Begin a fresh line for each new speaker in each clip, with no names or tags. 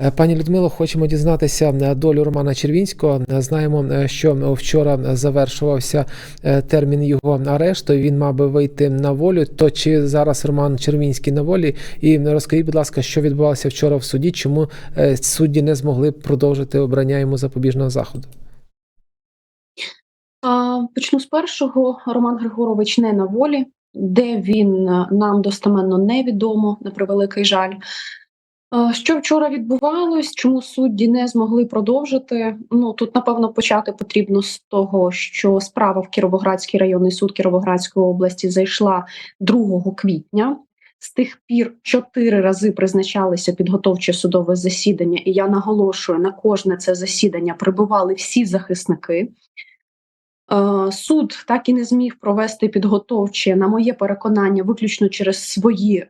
Е, Пані Людмило, хочемо дізнатися е, долю Романа Червінського. Е, Знаємо, що вчора завершувався термін його арешту. Він мав би вийти на волю. То чи зараз Роман Червінський на волі? І розкажіть, будь ласка, що відбувалося вчора в суді? Чому судді не змогли продовжити обрання йому запобіжного заходу?
Почну з першого. Роман Григорович не на волі. Де він нам достеменно невідомо, на превеликий жаль. Що вчора відбувалось, чому судді не змогли продовжити? Ну тут напевно почати потрібно з того, що справа в Кіровоградський районний суд Кіровоградської області зайшла 2 квітня. З тих пір чотири рази призначалися підготовче судове засідання, і я наголошую на кожне це засідання прибували всі захисники. Е, Суд так і не зміг провести підготовче, на моє переконання, виключно через свої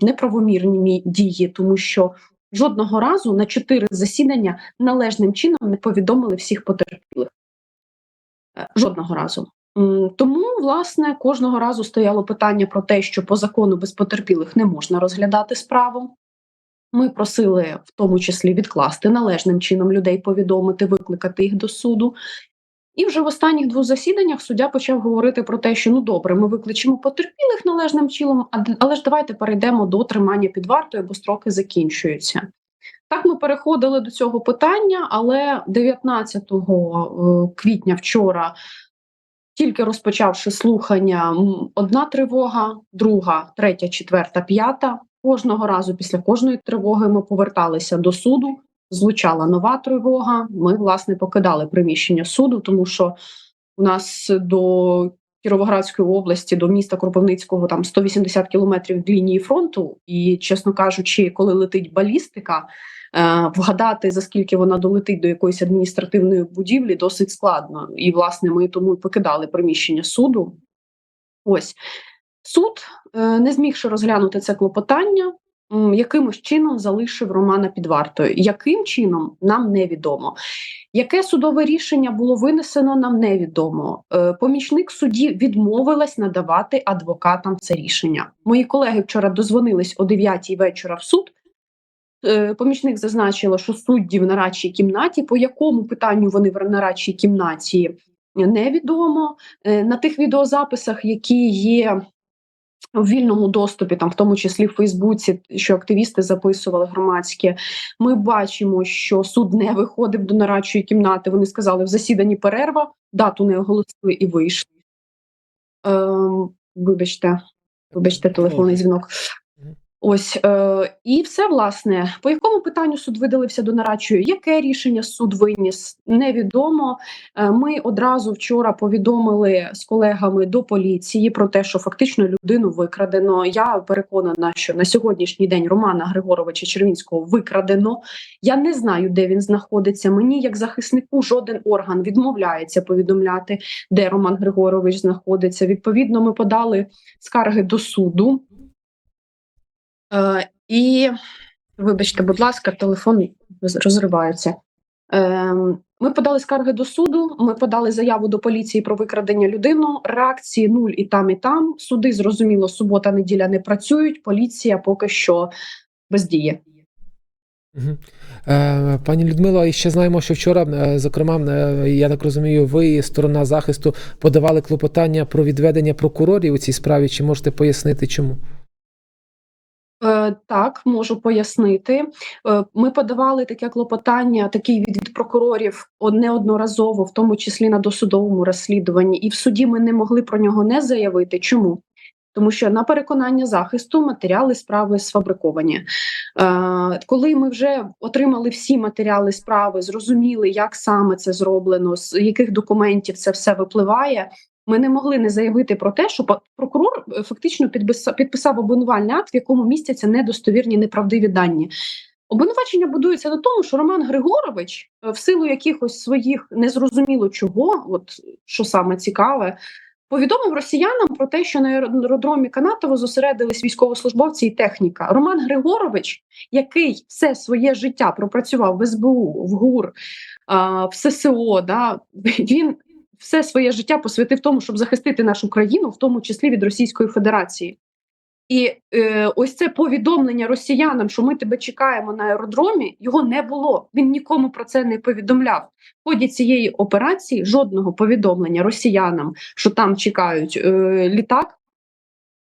неправомірні дії, тому що жодного разу на чотири засідання належним чином не повідомили всіх потерпілих. Е, Жодного разу. Тому, власне, кожного разу стояло питання про те, що по закону без потерпілих не можна розглядати справу. Ми просили в тому числі відкласти належним чином людей, повідомити, викликати їх до суду. І вже в останніх двох засіданнях суддя почав говорити про те, що ну добре, ми викличемо потерпілих належним чином, але ж давайте перейдемо до тримання під вартою, бо строки закінчуються. Так ми переходили до цього питання, але 19 е, квітня вчора, тільки розпочавши слухання, одна тривога, друга, третя, четверта, п'ята. Кожного разу після кожної тривоги ми поверталися до суду. Звучала нова тривога. Ми власне покидали приміщення суду, тому що у нас до Кіровоградської області, до міста Кропивницького там 180 кілометрів лінії фронту. І, чесно кажучи, коли летить балістика, е, вгадати за скільки вона долетить до якоїсь адміністративної будівлі, досить складно. І власне ми тому покидали приміщення суду. Ось суд, е, не змігши розглянути це клопотання, якимось чином залишив Романа під вартою. Яким чином нам невідомо. Яке судове рішення було винесено, нам невідомо. Е, Помічник судді відмовилась надавати адвокатам це рішення. Мої колеги вчора дозвонились о 9 вечора в суд. Е, Помічник зазначила, що судді в нарадчій кімнаті, по якому питанню вони в нарадчій кімнаті невідомо. Е, На тих відеозаписах, які є в вільному доступі, там в тому числі в Фейсбуці, що активісти записували громадські, ми бачимо, що суд не виходив до нарадчої кімнати. Вони сказали, в засіданні перерва, дату не оголосили і вийшли. Ем, вибачте, вибачте, телефонний дзвінок. Ось е, і все власне. По якому питанню суд видалився до нарадчої? Яке рішення суд виніс? Невідомо. Е, Ми одразу вчора повідомили з колегами до поліції про те, що фактично людину викрадено. Я переконана, що на сьогоднішній день Романа Григоровича Червінського викрадено. Я не знаю, де він знаходиться. Мені, як захиснику, жоден орган відмовляється повідомляти, де Роман Григорович знаходиться. Відповідно, ми подали скарги до суду. Е, і, вибачте, будь ласка, телефон роз- розривається. Е, ми подали скарги до суду, ми подали заяву до поліції про викрадення людину. Реакції нуль і там, і там. Суди, зрозуміло, субота, неділя не працюють. Поліція поки що бездіє.
Е, Пані Людмило, і ще знаємо, що вчора, е, зокрема, я так розумію, ви сторона захисту подавали клопотання про відведення прокурорів у цій справі. Чи можете пояснити, чому?
Е, Так, можу пояснити. Е, Ми подавали таке клопотання, такий від, від прокурорів од- неодноразово, в тому числі на досудовому розслідуванні, і в суді ми не могли про нього не заявити. Чому? Тому що на переконання захисту матеріали справи сфабриковані. Е, коли ми вже отримали всі матеріали справи, зрозуміли, як саме це зроблено, з яких документів це все випливає. Ми не могли не заявити про те, що прокурор е, фактично підписав, підписав обвинувальний акт, в якому містяться недостовірні неправдиві дані. Обвинувачення будується на тому, що Роман Григорович, е, в силу якихось своїх незрозуміло чого, от що саме цікаве, повідомив росіянам про те, що на аеродромі Канатово зосередились військовослужбовці і техніка. Роман Григорович, який все своє життя пропрацював в СБУ, в ГУР, в ССО, да, він все своє життя посвятив тому, щоб захистити нашу країну, в тому числі від Російської Федерації. І е, ось це повідомлення росіянам, що ми тебе чекаємо на аеродромі, його не було. Він нікому про це не повідомляв. В ході цієї операції жодного повідомлення росіянам, що там чекають е, літак.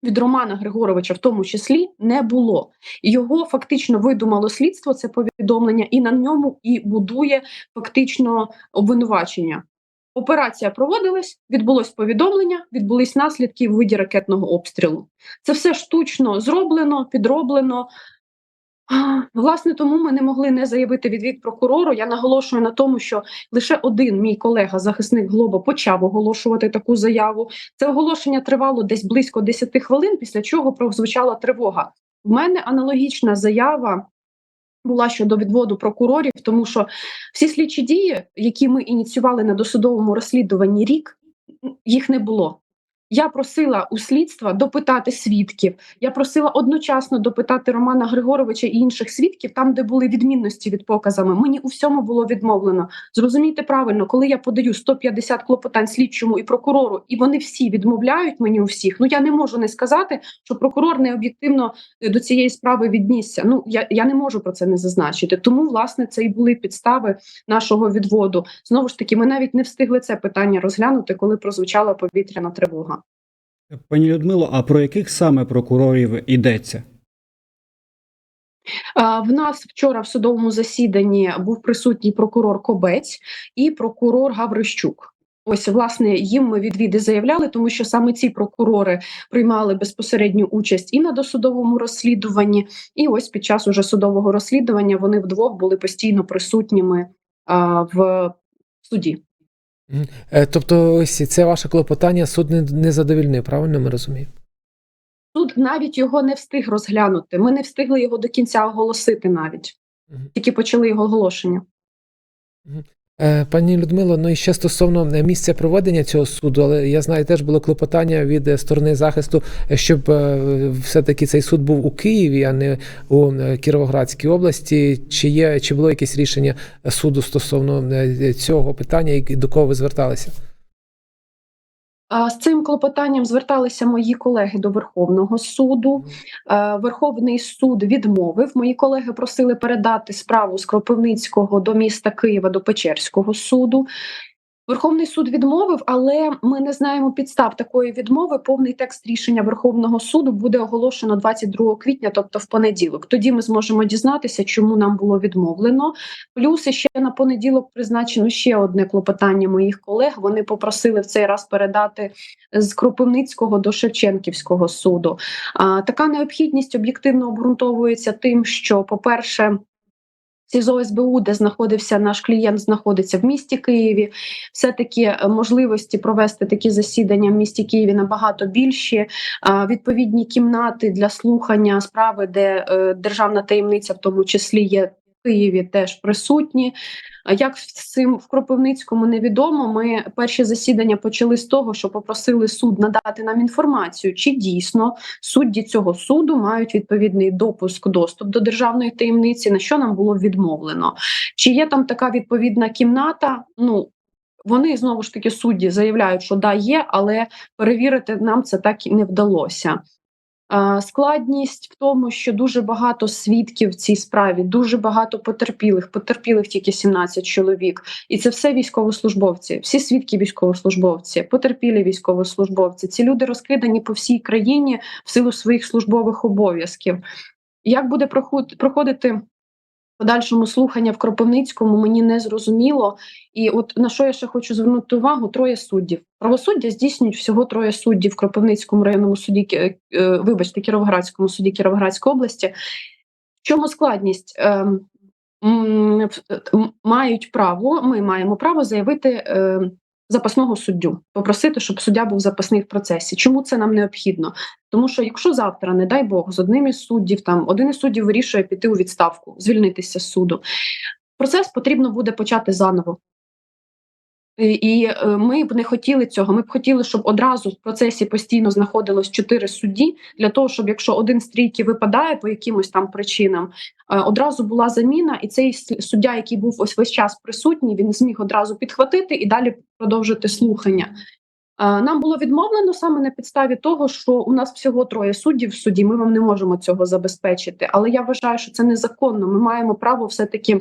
Від Романа Григоровича, в тому числі, не було. Його фактично видумало слідство це повідомлення, і на ньому і будує фактично обвинувачення. Операція проводилась, відбулось повідомлення, відбулись наслідки в виді ракетного обстрілу. Це все штучно зроблено, підроблено. Власне, тому ми не могли не заявити відвід прокурору. Я наголошую на тому, що лише один мій колега, захисник Глоба, почав оголошувати таку заяву. Це оголошення тривало десь близько 10 хвилин, після чого прозвучала тривога. В мене аналогічна заява була щодо відводу прокурорів, тому що всі слідчі дії, які ми ініціювали на досудовому розслідуванні рік, їх не було. Я просила у слідства допитати свідків. Я просила одночасно допитати Романа Григоровича і інших свідків, там, де були відмінності від показами. Мені у всьому було відмовлено. Зрозумійте правильно, коли я подаю 150 клопотань слідчому і прокурору, і вони всі відмовляють мені у всіх. Ну я не можу не сказати, що прокурор не об'єктивно е, до цієї справи віднісся. Ну я, я не можу про це не зазначити. Тому, власне, це і були підстави нашого відводу. Знову ж таки, ми навіть не встигли це питання розглянути, коли прозвучала повітряна тривога.
Пані Людмило, а про яких саме прокурорів йдеться?
В нас вчора в судовому засіданні був присутній прокурор Кобець і прокурор Гаврищук. Ось власне їм ми відвіди заявляли, тому що саме ці прокурори приймали безпосередню участь і на досудовому розслідуванні, і ось під час уже судового розслідування вони вдвох були постійно присутніми а, в суді.
Е, Тобто, ось це ваше клопотання суд не, не задовільнив, правильно ми розуміємо?
Суд навіть його не встиг розглянути. Ми не встигли його до кінця оголосити навіть, тільки почали його оголошення.
Е, Пані Людмило, ну і ще стосовно е, місця проведення цього суду, але я знаю, теж було клопотання від е, сторони захисту, щоб все-таки цей суд був у Києві, а не у Кіровоградській області. Чи є чи було якесь рішення суду стосовно цього питання, і до кого ви зверталися?
З цим клопотанням зверталися мої колеги до Верховного суду. Верховний суд відмовив. Мої колеги просили передати справу з Кропивницького до міста Києва до Печерського суду. Верховний суд відмовив, але ми не знаємо підстав такої відмови. Повний текст рішення Верховного суду буде оголошено 22 квітня, тобто в понеділок. Тоді ми зможемо дізнатися, чому нам було відмовлено. Плюс ще на понеділок призначено ще одне клопотання моїх колег. Вони попросили в цей раз передати з Кропивницького до Шевченківського суду. А, така необхідність об'єктивно обґрунтовується тим, що, по-перше, СІЗО СБУ, де знаходився наш клієнт, знаходиться в місті Києві. Все таки е, можливості провести такі засідання в місті Києві набагато більші. Відповідні кімнати для слухання справи, де е, державна таємниця, в тому числі є Києві, теж присутні. Як з цим в Кропивницькому невідомо. Ми перші засідання почали з того, що попросили суд надати нам інформацію, чи дійсно судді цього суду мають відповідний допуск, доступ до державної таємниці, на що нам було відмовлено. Чи є там така відповідна кімната? Ну вони знову ж таки судді заявляють, що да, є, але перевірити нам це так і не вдалося. Складність в тому, що дуже багато свідків в цій справі, дуже багато потерпілих. Потерпілих тільки 17 чоловік, і це все військовослужбовці. Всі свідки військовослужбовці, потерпілі військовослужбовці. Ці люди розкидані по всій країні в силу своїх службових обов'язків. Як буде проходити подальшому слухання в Кропивницькому, мені не зрозуміло. І от на що я ще хочу звернути увагу: троє суддів. Правосуддя здійснюють всього троє суддів в Кропивницькому районному суді, Ки- е, вибачте, Кіровоградському суді Кіровоградської області. В чому складність? Ем, Мають право, ми маємо право заявити е, запасного суддю, попросити, щоб суддя був запасний в процесі. Чому це нам необхідно? Тому що якщо завтра, не дай Бог, з одним із суддів, там один із суддів вирішує піти у відставку, звільнитися з суду, процес потрібно буде почати заново. І, е, ми б не хотіли цього. Ми б хотіли, щоб одразу в процесі постійно знаходилось чотири судді для того, щоб якщо один з трійки випадає по якимось там причинам, е, одразу була заміна, і цей суддя, який був ось весь час присутній, він зміг одразу підхватити і далі продовжити слухання. Нам було відмовлено саме на підставі того, що у нас всього троє суддів в суді. Ми вам не можемо цього забезпечити. Але я вважаю, що це незаконно. Ми маємо право все-таки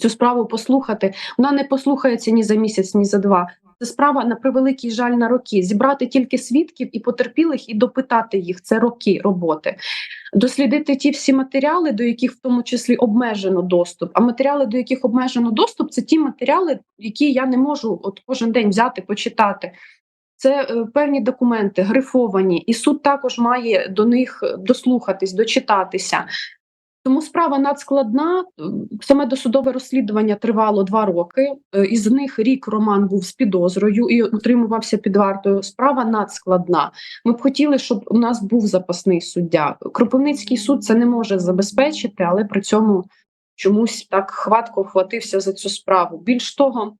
цю справу послухати. Вона не послухається ні за місяць, ні за два. Це справа на превеликий жаль на роки. Зібрати тільки свідків і потерпілих і допитати їх. Це роки роботи. Дослідити ті всі матеріали, до яких в тому числі обмежено доступ. А матеріали, до яких обмежено доступ, це ті матеріали, які я не можу от кожен день взяти, почитати. Це е, певні документи, грифовані, і суд також має до них дослухатись, дочитатися. Тому справа надскладна. Саме досудове розслідування тривало два роки. Е, Із них рік Роман був з підозрою і утримувався під вартою. Справа надскладна. Ми б хотіли, щоб у нас був запасний суддя. Кропивницький суд це не може забезпечити, але при цьому чомусь так хватко вхватився за цю справу. Більш того,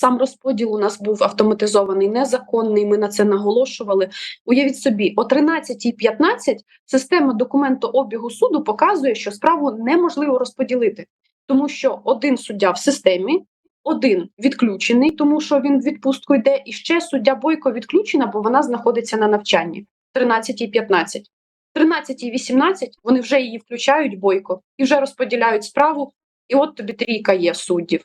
сам розподіл у нас був автоматизований, незаконний. Ми на це наголошували. Уявіть собі, о 13.15 система документообігу суду показує, що справу неможливо розподілити, тому що один суддя в системі, один відключений, тому що він в відпустку йде, і ще суддя Бойко відключена, бо вона знаходиться на навчанні 13.15. 13.18 вони вже її включають бойко і вже розподіляють справу. І от тобі трійка є суддів.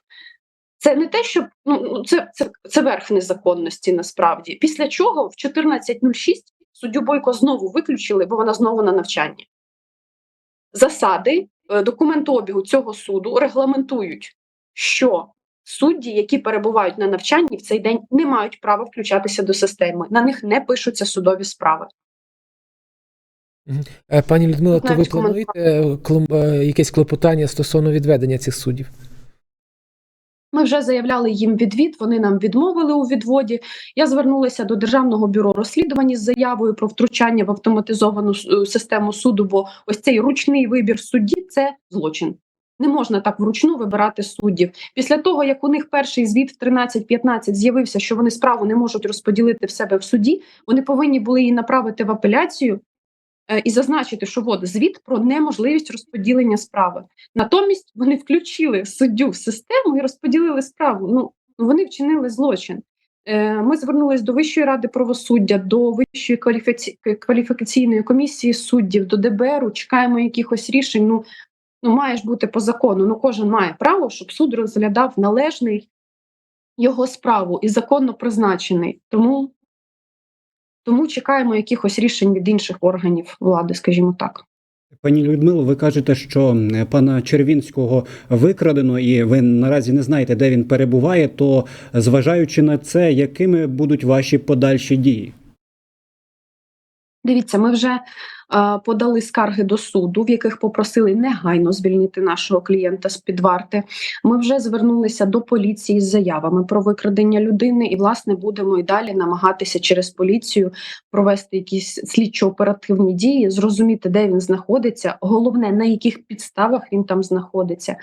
Це не те, що ну це, це, це верх незаконності насправді. Після чого в 14.06 суддю Бойко знову виключили, бо вона знову на навчанні. Засади е, документообігу цього суду регламентують, що судді, які перебувають на навчанні в цей день, не мають права включатися до системи. На них не пишуться судові справи.
Е, Пані Людмила, то ви плануєте е, якесь клопотання стосовно відведення цих суддів?
Ми вже заявляли їм відвід. Вони нам відмовили у відводі. Я звернулася до державного бюро розслідувань з заявою про втручання в автоматизовану систему суду. Бо ось цей ручний вибір судді це злочин. Не можна так вручну вибирати суддів. Після того, як у них перший звіт в 13-15 з'явився, що вони справу не можуть розподілити в себе в суді, вони повинні були її направити в апеляцію е, і зазначити, що от звіт про неможливість розподілення справи. Натомість вони включили суддю в систему і розподілили справу. Ну вони вчинили злочин. Е, Ми звернулись до Вищої ради правосуддя, до Вищої кваліфікаційної комісії суддів, до ДБРу. Чекаємо якихось рішень. Ну, ну має бути по закону. Ну кожен має право, щоб суд розглядав належний його справу і законно призначений. Тому, тому чекаємо якихось рішень від інших органів влади, скажімо так.
Пані Людмило, ви кажете, що е, пана Червінського викрадено, і ви наразі не знаєте, де він перебуває. То зважаючи на це, якими будуть ваші подальші дії?
Дивіться, ми вже е, подали скарги до суду, в яких попросили негайно звільнити нашого клієнта з під варти. Ми вже звернулися до поліції з заявами про викрадення людини, і власне будемо і далі намагатися через поліцію провести якісь слідчо-оперативні дії, зрозуміти, де він знаходиться. Головне на яких підставах він там знаходиться.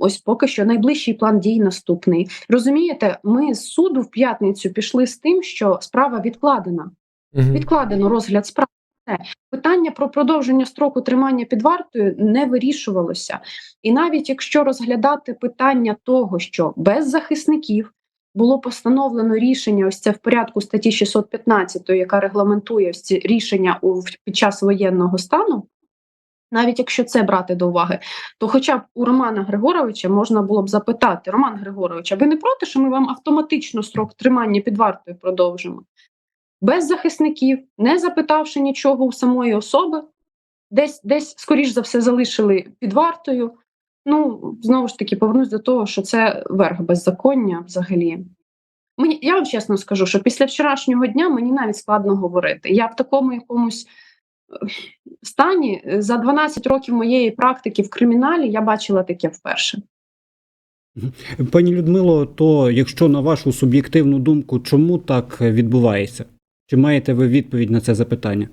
Ось поки що найближчий план дій наступний. Розумієте, ми з суду в п'ятницю пішли з тим, що справа відкладена.
Мгм.
Відкладено розгляд справи. Питання про продовження строку тримання під вартою не вирішувалося. І навіть якщо розглядати питання того, що без захисників було постановлено рішення, ось це в порядку статті 615, яка регламентує ось ці рішення у під час воєнного стану. Навіть якщо це брати до уваги, то хоча б у Романа Григоровича можна було б запитати: Роман Григорович, а ви не проти, що ми вам автоматично строк тримання під вартою продовжимо? Без захисників, не запитавши нічого у самої особи, десь, десь, скоріш за все, залишили під вартою. Ну, знову ж таки, повернусь до того, що це верх беззаконня взагалі. Мені, я вам чесно скажу, що після вчорашнього дня мені навіть складно говорити. Я в такому якомусь е, стані е, за 12 років моєї практики в криміналі я бачила таке вперше.
Пані Людмило, то якщо на вашу суб'єктивну думку, чому так відбувається? Чи маєте ви відповідь на це запитання?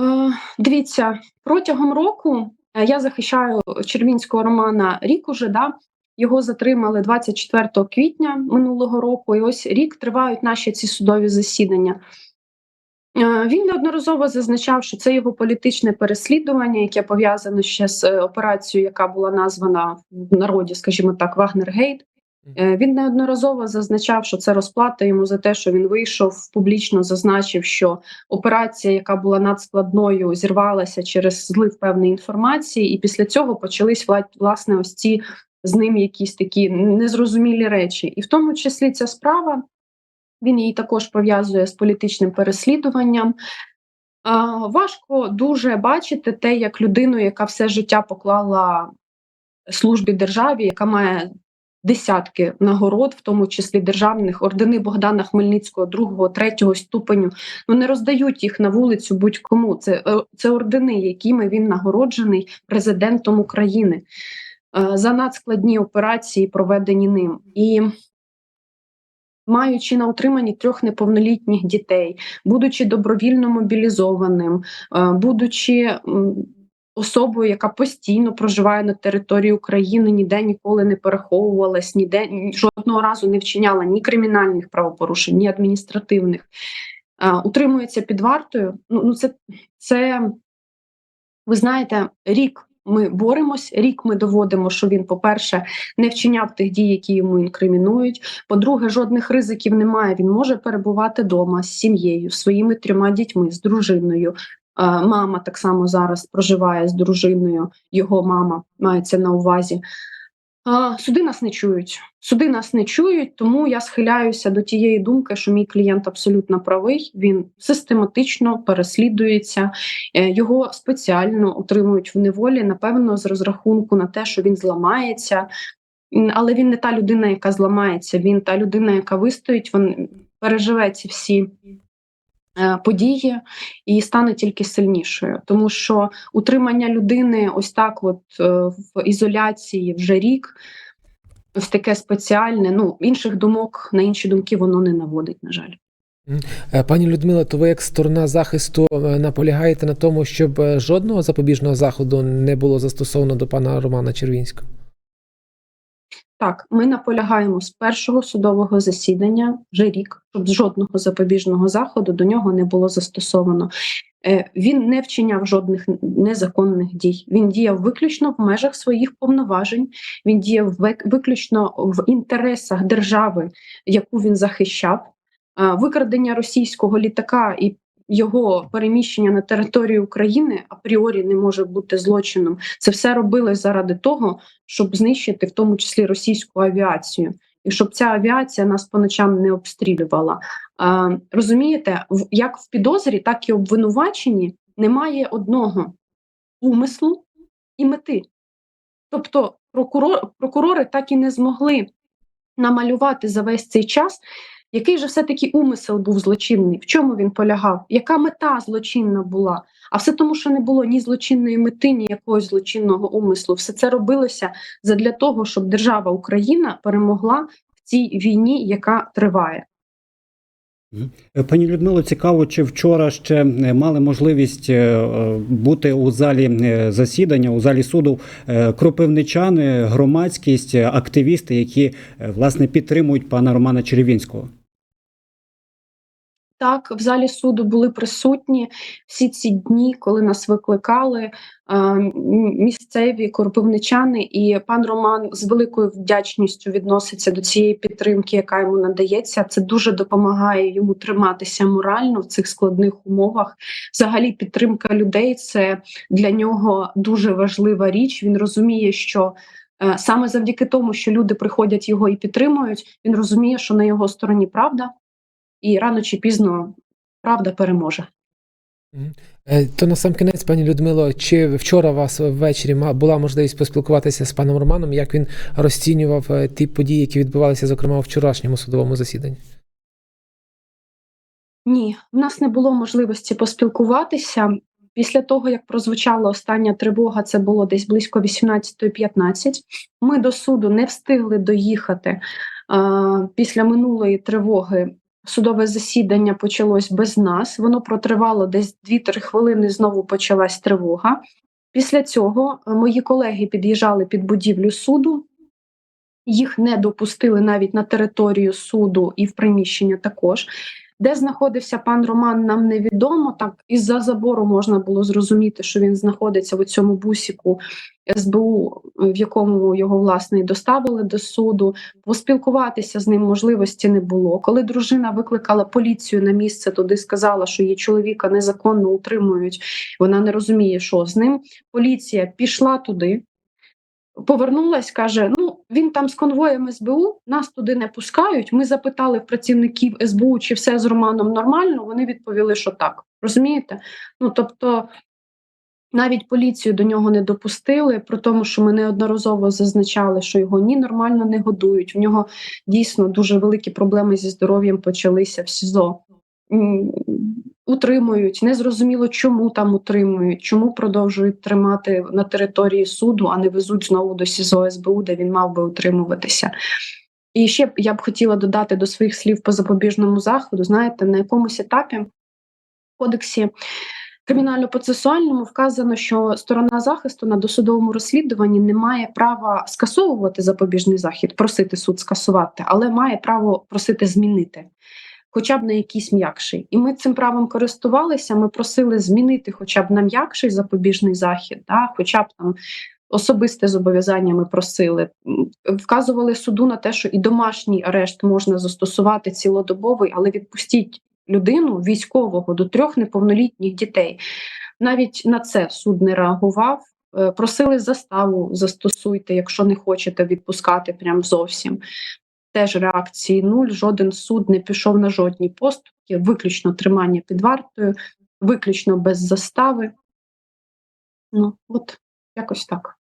Е, Дивіться, протягом року е, я захищаю Червінського Романа рік уже. Да? Його затримали 24 квітня минулого року, і ось рік тривають наші ці судові засідання. Е, Він неодноразово зазначав, що це його політичне переслідування, яке пов'язано ще з операцією, яка була названа в народі, скажімо так, Вагнергейт. Е, Він неодноразово зазначав, що це розплата йому за те, що він вийшов публічно, зазначив, що операція, яка була надскладною, зірвалася через злив певної інформації, і після цього почались вла- власне ось ці з ним якісь такі незрозумілі речі, і в тому числі ця справа. Він її також пов'язує з політичним переслідуванням. Важко дуже бачити те, як людину, яка все життя поклала службі державі, яка має десятки нагород, в тому числі державних ордени Богдана Хмельницького, другого, третього ступеню. Ну не роздають їх на вулицю будь-кому. Це, е, це ордени, якими він нагороджений президентом України е, за надскладні операції, проведені ним. І маючи на утриманні трьох неповнолітніх дітей, будучи добровільно мобілізованим, е, будучи особою, яка постійно проживає на території України, ніде ніколи не переховувалась, ніде жодного разу не вчиняла ні кримінальних правопорушень, ні адміністративних, е, утримується під вартою. Ну, ну це, це, ви знаєте, рік. Ми боремось, рік ми доводимо, що він, по-перше, не вчиняв тих дій, які йому інкримінують. По-друге, жодних ризиків немає. Він може перебувати вдома з сім'єю, своїми трьома дітьми, з дружиною. Е, Мама так само зараз проживає з дружиною. Його мама мається на увазі. Суди нас не чують. Суди нас не чують, тому я схиляюся до тієї думки, що мій клієнт абсолютно правий. Він систематично переслідується, е, його спеціально утримують в неволі, напевно, з розрахунку на те, що він зламається. Але він не та людина, яка зламається. Він та людина, яка вистоїть, він переживе ці всі події і стане тільки сильнішою, тому що утримання людини ось так, от е, в ізоляції вже рік, ось таке спеціальне. Ну інших думок на інші думки воно не наводить, на жаль.
Е, Пані Людмила, то ви як сторона захисту е, наполягаєте на тому, щоб е, жодного запобіжного заходу не було застосовано до пана Романа Червінського?
Так, ми наполягаємо з першого судового засідання вже рік, щоб жодного запобіжного заходу до нього не було застосовано. Е, Він не вчиняв жодних незаконних дій. Він діяв виключно в межах своїх повноважень. Він діяв виключно в інтересах держави, яку він захищав. Е, Викрадення російського літака і його переміщення на територію України апріорі не може бути злочином. Це все робилось заради того, щоб знищити в тому числі російську авіацію, і щоб ця авіація нас по ночам не обстрілювала. А, розумієте, як в підозрі, так і обвинуваченні немає одного умислу і мети. Тобто, прокурор, прокурори так і не змогли намалювати за весь цей час, який же все-таки умисел був злочинний, в чому він полягав, яка мета злочинна була. А все тому, що не було ні злочинної мети, ні якогось злочинного умислу. Все це робилося задля того, щоб держава Україна перемогла в цій війні, яка триває.
Е, Пані Людмило, цікаво, чи вчора ще е, мали можливість е, бути у залі засідання, у залі суду кропивничани, громадськість, активісти, які власне підтримують пана Романа Черевінського.
Так, в залі суду були присутні всі ці дні, коли нас викликали е, місцеві корпивничани, і пан Роман з великою вдячністю відноситься до цієї підтримки, яка йому надається. Це дуже допомагає йому триматися морально в цих складних умовах. Взагалі, підтримка людей це для нього дуже важлива річ. Він розуміє, що е, саме завдяки тому, що люди приходять його і підтримують, він розуміє, що на його стороні правда і рано чи пізно правда переможе.
Е, То на сам кінець, пані Людмило, чи вчора у вас ввечері була можливість поспілкуватися з паном Романом, як він розцінював е, ті події, які відбувалися, зокрема, у вчорашньому судовому засіданні?
Ні, в нас не було можливості поспілкуватися. Після того, як прозвучала остання тривога, це було десь близько 18.15, Ми до суду не встигли доїхати. Після минулої тривоги судове засідання почалось без нас. Воно протривало десь 2-3 хвилини. Знову почалась тривога. Після цього е, мої колеги під'їжджали під будівлю суду. Їх не допустили навіть на територію суду і в приміщення також. Де знаходився пан Роман, нам невідомо. Так із-за забору можна було зрозуміти, що він знаходиться в цьому бусіку СБУ, в якому його власне і доставили до суду. Поспілкуватися з ним можливості не було. Коли дружина викликала поліцію на місце, туди сказала, що її чоловіка незаконно утримують. Вона не розуміє, що з ним. Поліція пішла туди. Повернулась, каже: ну він там з конвоєм СБУ, нас туди не пускають. Ми запитали в працівників СБУ, чи все з Романом нормально. Вони відповіли, що так. Розумієте? Ну тобто, навіть поліцію до нього не допустили, при тому, що ми неодноразово зазначали, що його ні нормально не годують. В нього дійсно дуже великі проблеми зі здоров'ям почалися в СІЗО. Утримують, незрозуміло, чому там утримують, чому продовжують тримати на території суду, а не везуть знову до СІЗО СБУ, де він мав би утримуватися. І ще я б хотіла додати до своїх слів по запобіжному заходу. Знаєте, на якомусь етапі в кодексі кримінально-процесуальному вказано, що сторона захисту на досудовому розслідуванні не має права скасовувати запобіжний захід, просити суд скасувати, але має право просити змінити. Хоча б на якийсь м'якший, і ми цим правом користувалися. Ми просили змінити, хоча б на м'якший запобіжний захід, да, хоча б там особисте зобов'язання ми просили. Вказували суду на те, що і домашній арешт можна застосувати цілодобовий, але відпустіть людину військового до трьох неповнолітніх дітей. Навіть на це суд не реагував. Е, Просили заставу застосуйте, якщо не хочете відпускати прям зовсім. Теж реакції нуль. Жоден суд не пішов на жодні поступки, виключно тримання під вартою, виключно без застави. Ну, от якось так.